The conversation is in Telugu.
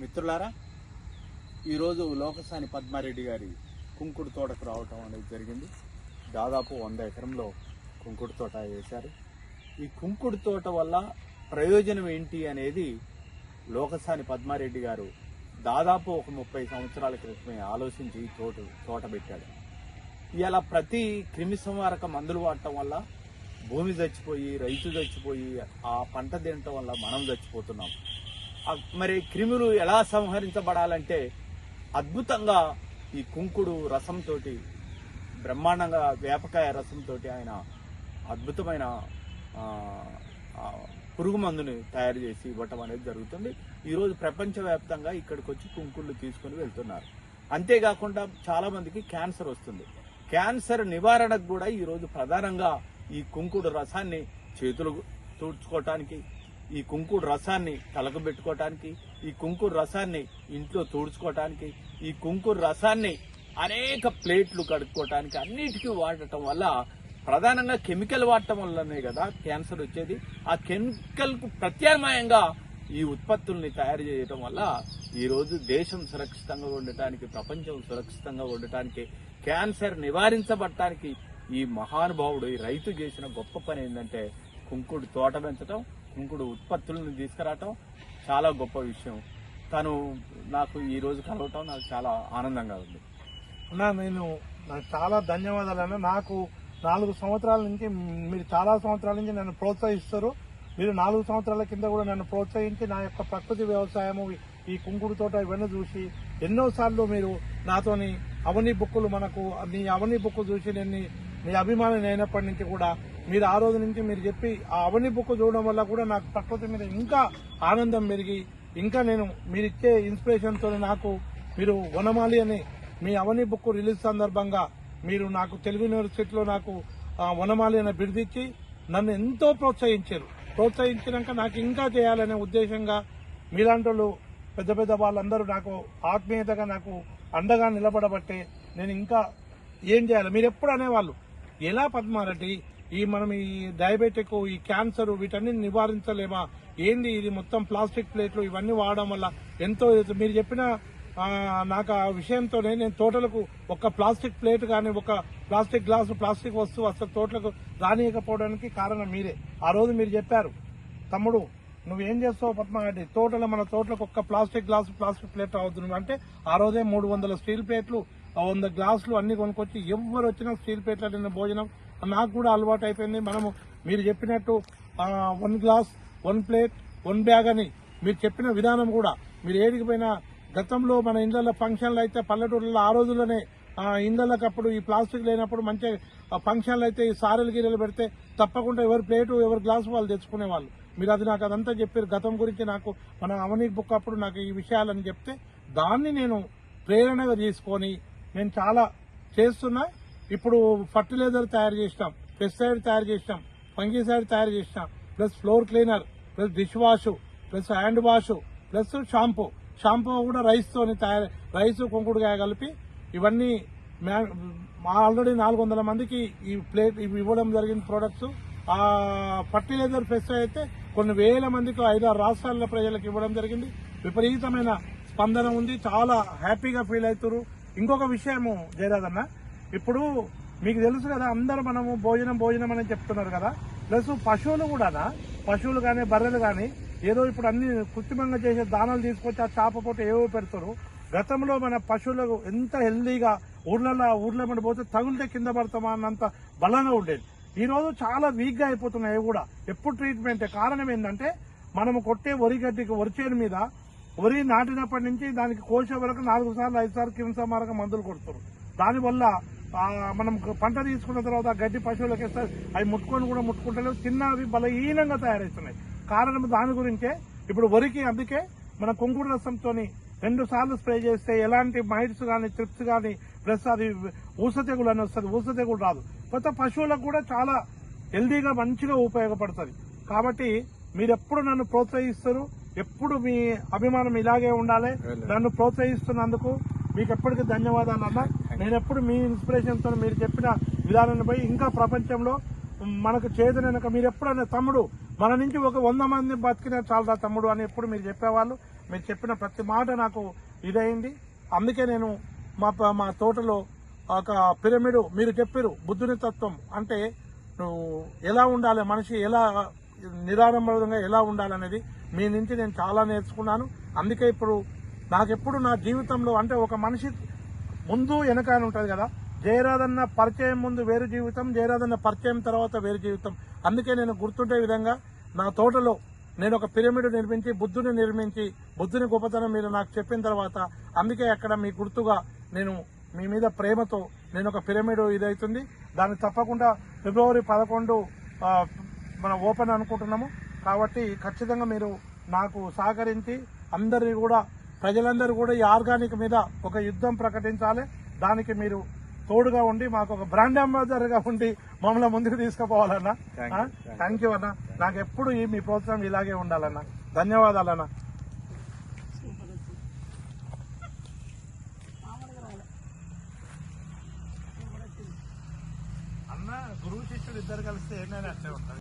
మిత్రులారా ఈరోజు లోకసాని పద్మారెడ్డి గారి కుంకుడు తోటకు రావటం అనేది జరిగింది. దాదాపు వంద ఎకరంలో కుంకుడు తోట వేశారు. ఈ కుంకుడు తోట వల్ల ప్రయోజనం ఏంటి అనేది లోకసాని పద్మారెడ్డి గారు దాదాపు ఒక ముప్పై సంవత్సరాల క్రితమే ఆలోచించి ఈ తోట తోట పెట్టాడు. ఇలా ప్రతి క్రిమి సంహారక మందులు వాడటం వల్ల భూమి చచ్చిపోయి రైతు చచ్చిపోయి ఆ పంట తినటం వల్ల మనం చచ్చిపోతున్నాం. మరి క్రిములు ఎలా సంహరించబడాలంటే అద్భుతంగా ఈ కుంకుడు రసంతో బ్రహ్మాండంగా వేపకాయ రసంతో ఆయన అద్భుతమైన పురుగు మందుని తయారు చేసి ఇవ్వటం అనేది జరుగుతుంది. ఈరోజు ప్రపంచవ్యాప్తంగా ఇక్కడికి వచ్చి కుంకుళ్ళు తీసుకుని వెళ్తున్నారు. అంతేకాకుండా చాలా మందికి క్యాన్సర్ వస్తుంది. క్యాన్సర్ నివారణకు కూడా ఈరోజు ప్రధానంగా ఈ కుంకుడు రసాన్ని చేతులు తుడుచుకోవటానికి ఈ కుంకుడు రసాన్ని తలకు పెట్టుకోవటానికి ఈ కుంకుడు రసాన్ని ఇంట్లో తుడుచుకోవటానికి ఈ కుంకుడు రసాన్ని అనేక ప్లేట్లు కడుక్కోవటానికి అన్నిటికీ వాడటం వల్ల ప్రధానంగా కెమికల్ వాడటం వల్లనే కదా క్యాన్సర్ వచ్చేది. ఆ కెమికల్కు ప్రత్యామ్నాయంగా ఈ ఉత్పత్తుల్ని తయారు చేయడం వల్ల ఈరోజు దేశం సురక్షితంగా ఉండటానికి ప్రపంచం సురక్షితంగా ఉండటానికి క్యాన్సర్ నివారించబడటానికి ఈ మహానుభావుడు ఈ రైతు చేసిన గొప్ప పని ఏంటంటే కుంకుడు తోట పెంచడం కుంకుడు ఉత్పత్తులను తీసుకురావటం చాలా గొప్ప విషయం. తను నాకు ఈ రోజు కలవటం నాకు చాలా ఆనందంగా ఉంది. అన్నా నేను నాకు చాలా ధన్యవాదాలు అన్న. నాకు నాలుగు సంవత్సరాల నుంచి మీరు చాలా సంవత్సరాల నుంచి నన్ను ప్రోత్సహిస్తారు. మీరు నాలుగు సంవత్సరాల కింద కూడా నన్ను ప్రోత్సహించి నా యొక్క ప్రకృతి వ్యవసాయము ఈ కుంకుడు తోట ఇవన్నీ చూసి ఎన్నోసార్లు మీరు నాతోని అవని బుక్కులు మనకు నీ అవని బుక్కు చూసి నేను మీ నీ అభిమాని అయినప్పటి నుంచి కూడా మీరు ఆ రోజు నుంచి మీరు చెప్పి ఆ అవని బుక్ చూడడం వల్ల కూడా నాకు ప్రకృతి మీద ఇంకా ఆనందం పెరిగి ఇంకా నేను మీరిచ్చే ఇన్స్పిరేషన్తో తో నాకు మీరు వనమాలి అని మీ అవని బుక్ రిలీజ్ సందర్భంగా మీరు నాకు తెలుగు యూనివర్సిటీలో నాకు ఆ, వనమాలి అని బిరుదిచ్చి నన్ను ఎంతో ప్రోత్సహించారు. ప్రోత్సహించినాక నాకు ఇంకా చేయాలనే ఉద్దేశంగా మీలాంటి పెద్ద పెద్ద వాళ్ళందరూ నాకు ఆత్మీయతగా నాకు అండగా నిలబడబట్టే నేను ఇంకా ఏం చేయాలి? మీరు ఎప్పుడు అనేవాళ్ళు ఎలా పద్మారెడ్డి ఈ మనం ఈ డయాబెటిక్ ఈ క్యాన్సర్ వీటన్ని నివారించలేమా? ఏంది ఇది మొత్తం ప్లాస్టిక్ ప్లేట్లు ఇవన్నీ వాడడం వల్ల? ఎంతో మీరు చెప్పిన నాకు ఆ విషయంతోనే నేను తోటలకు ఒక ప్లాస్టిక్ ప్లేట్ కానీ ఒక ప్లాస్టిక్ గ్లాసు ప్లాస్టిక్ వస్తువు అసలు తోటలకు రానియకపోవడానికి కారణం మీరే. ఆ రోజు మీరు చెప్పారు తమ్ముడు నువ్వేం చేస్తావు పద్మారెడ్డి తోటలో మన తోటలకు ఒక్క ప్లాస్టిక్ గ్లాసు ప్లాస్టిక్ ప్లేట్ అవుతుంది అంటే ఆ రోజే మూడు వందల స్టీల్ ప్లేట్లు ఆ వంద గ్లాసులు అన్ని కొనుక్కొచ్చి ఎవరు వచ్చినా స్టీల్ ప్లేట్ల నిన్న భోజనం నాకు కూడా అలవాటు అయిపోయింది. మనము మీరు చెప్పినట్టు one glass one plate one bag అని మీరు చెప్పిన విధానం కూడా మీరు ఏడికి పోయినా గతంలో మన ఇండ్లలో ఫంక్షన్లు అయితే పల్లెటూళ్ళలో ఆ రోజుల్లోనే ఆ అప్పుడు ఈ ప్లాస్టిక్ లేనప్పుడు మంచి ఫంక్షన్లు అయితే ఈ సారెలు గిరెలు పెడితే తప్పకుండా ఎవరి ప్లేటు ఎవరి గ్లాసు వాళ్ళు తెచ్చుకునే వాళ్ళు మీరు అది నాకు అదంతా చెప్పారు. గతం గురించి నాకు మన అవనీ బుక్ అప్పుడు నాకు ఈ విషయాలని చెప్తే దాన్ని నేను ప్రేరణగా తీసుకొని నేను చాలా చేస్తున్నా. ఇప్పుడు ఫర్టిలైజర్ తయారు చేసినాం పెస్టిసైడ్ తయారు చేసినాం ఫంగిసైడ్ తయారు చేసినాం plus floor cleaner plus dish wash plus hand wash plus shampoo. Shampoo కూడా రైస్ తోని తయారు రైస్ కుంకుడుకాయ కలిపి ఇవన్నీ మ్యా- మా ఆల్రెడీ నాలుగు వందల మందికి ఈ ప్లేట్ ఇవి ఇవ్వడం జరిగిన ప్రొడక్ట్స్ ఆ ఫర్టిలైజర్ ఫెస్ట్ అయితే కొన్ని వేల మందికి ఐదారు రాష్ట్రాల ప్రజలకు ఇవ్వడం జరిగింది. విపరీతమైన స్పందన ఉంది. చాలా హ్యాపీగా ఫీల్ అవుతారు ఇంకొక విషయము జయరాజ్ ఇప్పుడు మీకు తెలుసు కదా అందరూ మనము భోజనం భోజనం అని చెప్తున్నారు కదా. ప్లస్ పశువులు కూడానా పశువులు కానీ బర్రెలు కానీ ఏదో ఇప్పుడు అన్ని కృత్రిమంగా చేసే దానాలు తీసుకొచ్చి ఆ చేప పూట ఏవో పెడతారు. గతంలో మన పశువులకు ఎంత హెల్దీగా ఊర్లలో ఊర్లో మన పోతే తగులితే కింద పడతామా అన్నంత బలంగా ఉండేది. ఈరోజు చాలా వీక్గా అయిపోతున్నాయి అవి కూడా. ఎప్పుడు ట్రీట్మెంట్ కారణం ఏంటంటే మనము కొట్టే వరి గడ్డికి వరి చేను మీద వరి నాటినప్పటి నుంచి దానికి కోసే వరకు నాలుగు సార్లు ఐదు సార్లు కింసమారక మందులు కొడుతారు దానివల్ల మనం పంట తీసుకున్న తర్వాత గడ్డి పశువులకు వేస్తే అవి ముట్టుకొని కూడా ముట్టుకుంటలేవు. చిన్నవి బలహీనంగా తయారవుతున్నాయి. కారణం దాని గురించే. ఇప్పుడు వరికి అందుకే మన కుంకుడు రసంతో రెండు సార్లు స్ప్రే చేస్తే ఎలాంటి మైట్స్ కానీ ట్రిప్స్ కానీ ప్లస్ అది ఊస తెగులు అని వస్తుంది. ఊస తెగులు రాదు. కొత్త పశువులకు కూడా చాలా హెల్దీగా మంచిగా ఉపయోగపడుతుంది. కాబట్టి మీరు ఎప్పుడు నన్ను ప్రోత్సహిస్తారు? ఎప్పుడు మీ అభిమానం ఇలాగే ఉండాలి? నన్ను ప్రోత్సహిస్తున్నందుకు మీకు ఎప్పటికీ ధన్యవాదాలు అన్న. నేను ఎప్పుడు మీ ఇన్స్పిరేషన్తో మీరు చెప్పిన విధానాన్ని పోయి ఇంకా ప్రపంచంలో మనకు చేతనక మీరు ఎప్పుడైనా తమ్ముడు మన నుంచి ఒక వంద మంది బతికినా చాలదా తమ్ముడు అని ఎప్పుడు మీరు చెప్పేవాళ్ళు? మీరు చెప్పిన ప్రతి మాట నాకు ఇదైంది. అందుకే నేను మా మా తోటలో ఒక పిరమిడ్ మీరు చెప్పారు బుద్ధుని తత్వం అంటే నువ్వు ఎలా ఉండాలి మనిషి ఎలా నిరాడంబరంగా ఎలా ఉండాలనేది మీ నుంచి నేను చాలా నేర్చుకున్నాను. అందుకే ఇప్పుడు నాకెప్పుడు నా జీవితంలో అంటే ఒక మనిషి ముందు వెనక అని ఉంటుంది కదా. జయరాధన్న పరిచయం ముందు వేరు జీవితం జయరాధన్న పరిచయం తర్వాత వేరు జీవితం. అందుకే నేను గుర్తుండే విధంగా నా తోటలో నేను ఒక పిరమిడ్ నిర్మించి బుద్ధుని నిర్మించి బుద్ధుని గొప్పతనం మీరు నాకు చెప్పిన తర్వాత అందుకే అక్కడ మీ గుర్తుగా నేను మీ మీద ప్రేమతో నేను ఒక పిరమిడ్ ఇదవుతుంది దాన్ని తప్పకుండా ఫిబ్రవరి పదకొండు మన మనం ఓపెన్ అనుకుంటున్నాము. కాబట్టి ఖచ్చితంగా మీరు నాకు సహకరించి అందరినీ కూడా ప్రజలందరూ కూడా ఈ ఆర్గానిక్ మీద ఒక యుద్ధం ప్రకటించాలి. దానికి మీరు తోడుగా ఉండి మాకు ఒక బ్రాండ్ అంబాసిడర్గా ఉండి మమ్మల్ని ముందుకు తీసుకుపోవాలన్నా. థ్యాంక్ యూ అన్న. నాకు ఎప్పుడు ఈ మీ ప్రోత్సాహం ఇలాగే ఉండాలన్న. ధన్యవాదాలన్న అన్న. గురువు శిష్యుడు ఇద్దరు కలిస్తే ఏమైనా అట్లే ఉంటుంది.